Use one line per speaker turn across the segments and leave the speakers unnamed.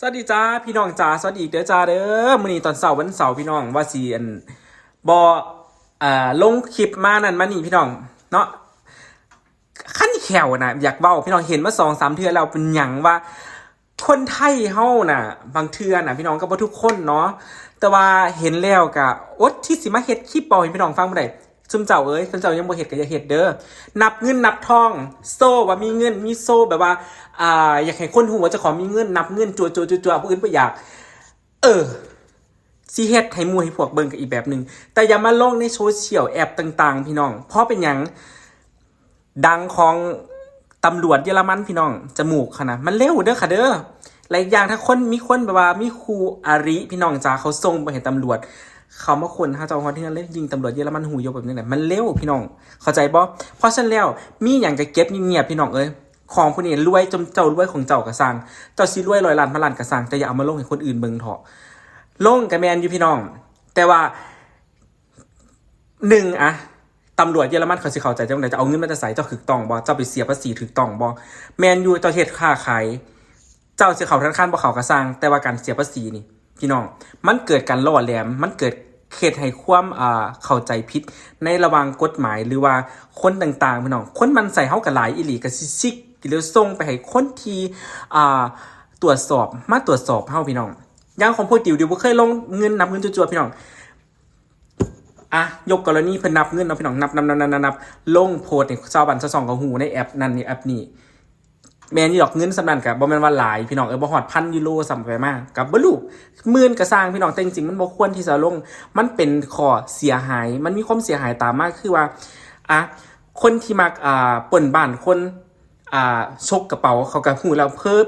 สวัสดีจ้าพี่น้องจ้าสวัสดีเด้อจ้าเด้อมื้อนี้ตอนเสาร์วันเสาร์พี่น้องว่าสิอันบออ่าลงคลิปมานั่นมานี่พี่น้องเนาะขั้นแขวนะอยากเว้าพี่น้องเห็นมาสองสามเทือแล้วเป็นหยังว่า คนไทยเฮาน่ะ บางเทือน่ะ พี่น้องก็บ่ทุกคนเนาะแต่ว่าเห็นแล้วก็อดที่สิมาเฮ็ดคลิปบ่ให้พี่น้องฟังบ่ได้ ซุมเจ้าเอ้ยซุมเจ้ายังบ่เฮ็ดก็อย่าเฮ็ดเด้อนับเงินนับทอง โซ่ว่ามีเงินมีโซ่แบบว่าอ่าอยากให้คนฮู้ว่าเจ้าขอมีเงินนับเงินจัวจัวจัวจัวผู้อื่นบ่อยาก เออสิเฮ็ดให้มู่ให้พวกเบิ่งก็อีกแบบหนึงแต่อย่ามาลงในโซเชียลแอปต่าง ๆ พี่น้อง เพราะเป็นหยังดังของตำรวจเยอรมันพี่น้องจมูกค่ะนะมันเร็วเด้อค่ะเด้อและอีกอย่างถ้าคนมีคนแบบว่ามีครูอาริพี่น้องจ้าเขาส่งไปเห็นตำรวจ เขามาคนถ้าเจ้าของที่นั่นเล่นยิงตำรวจเยอรมันหูยกแบบนี้แหละมันเร็วพี่น้อง เข้าใจบ่เพราะฉะนั้นแล้วมีอย่างจะเก็บเงียบพี่น้องเอ้ยของผู้นี้รวยจนเจ้ารวยของเจ้ากระสังเจ้าสิรวยร้อยล้านพันล้านกระสังแต่อย่าเอามาลงให้คนอื่นเบิ่งเถอะลงกับแมนอยู่พี่น้อง แต่ว่าหนึ่งอะตำรวจเยอรมันเขาสิเข้าใจจังไดจะเอาเงินมาจะใส่เจ้าถูกต้องบ่เจ้าไปเสียภาษีถูกต้องบ่แมนยูเจ้าเฮ็ดค้าขาย เจ้าเสิเขาธนาคารบ่เขากระซังแต่ว่าการเสียภาษีนี่ พี่น้อง มันเกิดการล่อแหลม มันเกิดเขตให้ความอ่าเข้าใจผิด ในระหว่างกฎหมายหรือว่าคนต่างๆพี่น้อง คนมันใส่เฮากับหลายอีหลีก็สิซิกหรือส่งไปให้คนที่ตรวจสอบมาตรวจสอบเฮาพี่น้องอย่างของพวกติวดิวบ่เคยลงเงินนับเงินจั่วๆพี่น้องอะยกกรณีเพิ่นนับเงินเนาะพี่น้องนับนับนับนับนับลงโพสต์ในชาวบ้านชาวซองกับหูในแอปนั่นนี่แอปนี้ แมนยู่ดอกเงินสำนันกับบ่แมนว่าหลายพี่น้องเออบ่ฮอดพันยูโรซ้ำไปมากกับบ่รู้หมื่นก็สร้างพี่น้องแต่จริงๆมันบ่ควรที่จะลง มันเป็นข้อเสียหาย มันมีความเสียหายตามมากคือว่าอะคนที่มักอ่าป่นบ้านคนอ่าชกกระเป๋าเขาก็ฮู้แล้วเพิ่ม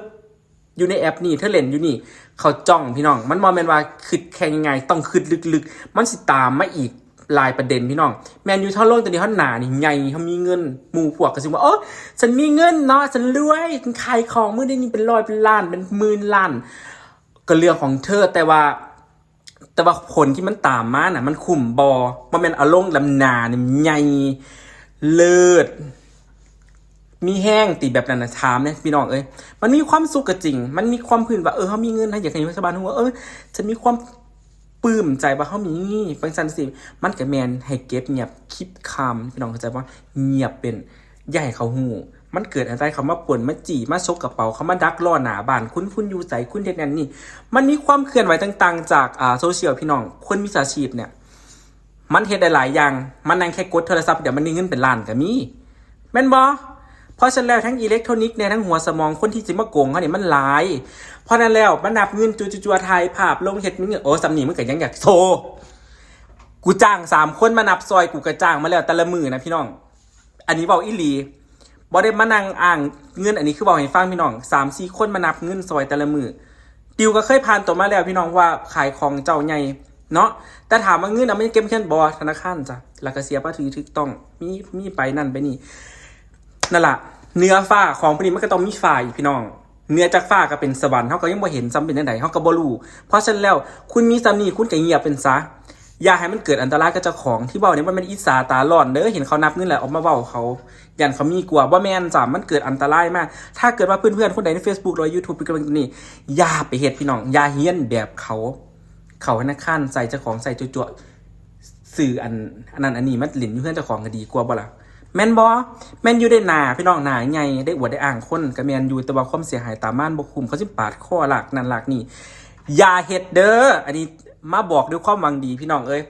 อยู่ในแอปนี่เธอเล่นอยู่นี่ เขาจ้องพี่น้อง มันมองเป็นว่าคืดแข่งยังไงต้องคืดลึกๆ มันสิตามมาอีก ลายประเด็นพี่น้องแมนยูเท่าโลกตัวนี้เขาหนานี่ใหญ่เขามีเงินหมู่พวกก็สิว่าโอ้ฉันมีเงินเนาะฉันรวยฉันขายของมือได้นี่เป็นร้อยเป็นล้านเป็นหมื่นล้านก็เรื่องของเธอแต่ว่าแต่ว่าผลที่มันตามมาน่ะ มันขุ่มบอมันเป็นอารมณ์ลำนาเนี่ยใหญ่เลิศมีแห้งตีแบบนั้นนะถามเนี่ยพี่น้องเอ้ยมันมีความสุขก็จริง มันมีความพื้นว่าเออเขามีเงินนะอยากให้รัฐบาลรู้ว่าเออฉันมีความ ปลื้มใจว่าเขามีบางสันสิมันกับแมนให้เก็บเงียบคิดคำพี่น้องเข้าใจว่าเงียบเป็นให้เขาหูมันเกิดอะไรเขามาป่วนมาจีมาชกกระเป๋าเขามาดักล่อหนาบาน คุณคุณอยู่ใจคุณเด็ดนั่นนี่ มันมีความเคลื่อนไหวต่างๆ จากอ่าโซเชียลพี่น้อง คนมีอาชีพเนี่ย มันเฮ็ดได้หลายอย่าง มันนั่งแค่กดโทรศัพท์เดี๋ยวมันมีเงินเป็นล้านก็มีแม่นบ่ เพราะฉะนั้นแล้วทั้งอิเล็กทรอนิกส์เนี่ยทั้งหัวสมองคนที่จะมาโกงเขาเนี่ยมันหลาย เพราะนั้นแล้วมันนับเงินจูจูจัวไทยภาพลงเห็ดมึงเนี่ยโอ้สำนีมึงก็ยังอยากโซกูจ้างสามคนมานับซอยกูกระจ้างมาแล้วแต่ละมือนะพี่น้อง อันนี้บอกอีหลีบอได้มานั่งอ่างเงินอันนี้คือบอกให้ฟังพี่น้องสามสี่คนมานับเงินซอยแต่ละมือติวก็เคยผ่านตัวมาแล้วพี่น้องว่าขายของเจ้าใหญ่เนาะแต่ถามว่าเงินเอาไม่เก็บเช่นบอธนาคารจ้ะแล้วก็เสียภาษีถูกต้องมีมีไปนั่นไปนี่ นั่นแหละเนื้อฟ้าของพวกนี้มันก็ต้องมีฟ้าอีกพี่น้องเนื้อจากฟ้าก็เป็นสวรรค์เขาก็ยังบ่เห็นซ้ำเป็นยังไงเขาก็บ่รู้เพราะฉะนั้นแล้วคุณมีซ้ำนี่คุณก็เงียบเป็นซะอย่าให้มันเกิดอันตรายกับเจ้าของที่เว้าเนี่ยมันเป็นอิสาตาหลอนเด้อเห็นเขานับเงินแล้วออกมาเว้าเขายันเขามีกลัวว่าแม่นจ้ะมันเกิดอันตรายมาก ถ้าเกิดว่าเพื่อนๆคนใดใน Facebook หรือ YouTube เป็นกำลังนี่อย่าไปเฮ็ดพี่น้องอย่าเฮี้ยนแบบเขา เขาธนาคารใส่เจ้าของใส่จั่วๆสื่ออันอันนั้นอันนี้มันหลินอยู่เพื่อนเจ้าของก็ดีกว่าบ่ล่ะ แมนบอแมนอยู่ได้หนาพี่น้องหนาไงได้อวดได้อ่างคนกับแมนยูแต่ว่าความเสียหายตามม่านบกคุมเขาสิปาดข้อหลักนั่นหลักนี่อย่าเฮ็ดเด้ออันนี้มาบอกด้วยความหวังดีพี่น้องเอ้ย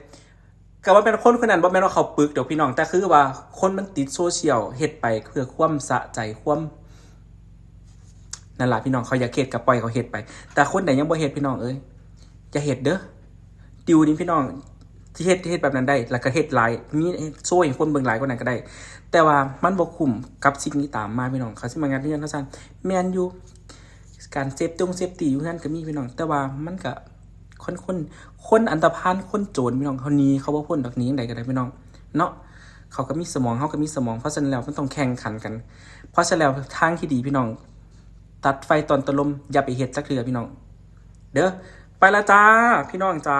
ก็ว่าเป็นคนคนนั้นบ่แม่นว่าเขาปึกเดี๋ยวพี่น้องแต่คือว่าคนมันติดโซเชียลเฮ็ดไปเพื่อความสะใจความนั่นแหละพี่น้องเขาอยากเฮ็ดกับปล่อยเขาเฮ็ดไป แต่คนไหนยังบ่เฮ็ดพี่น้องเอ้ยจะเฮ็ดเด้อดิวนี้พี่น้อง ที่เฮ็ดเฮ็ดแบบนั้นได้ แล้วก็เฮ็ดหลายมีโซ่ให้คนเบิ่งหลายกว่านั้นก็ได้ แต่ว่ามันบ่คุ้มกับสิ่งนี้ตามมาพี่น้องเขาสิมางานเรียนเขาซั่นแม่นอยู่การเซฟตรงเซฟตีอยู่นั่นก็มีพี่น้อง แต่ว่ามันก็คนคนคนอันตรพานคนโจรพี่น้องเขาหนี้เขาบ่พ้นดอกนี้จังไดก็ได้พี่น้องเนาะเขาก็มีสมองเขาก็มีสมองเพราะฉะนั้นแล้วมันต้องแข่งขันกัน เพราะฉะนั้นแล้วทางที่ดีพี่น้อง ตัดไฟตอนตะลมอย่าไปเฮ็ดจักเทื่อพี่น้อง เด้อไปละจ้าพี่น้องจ้า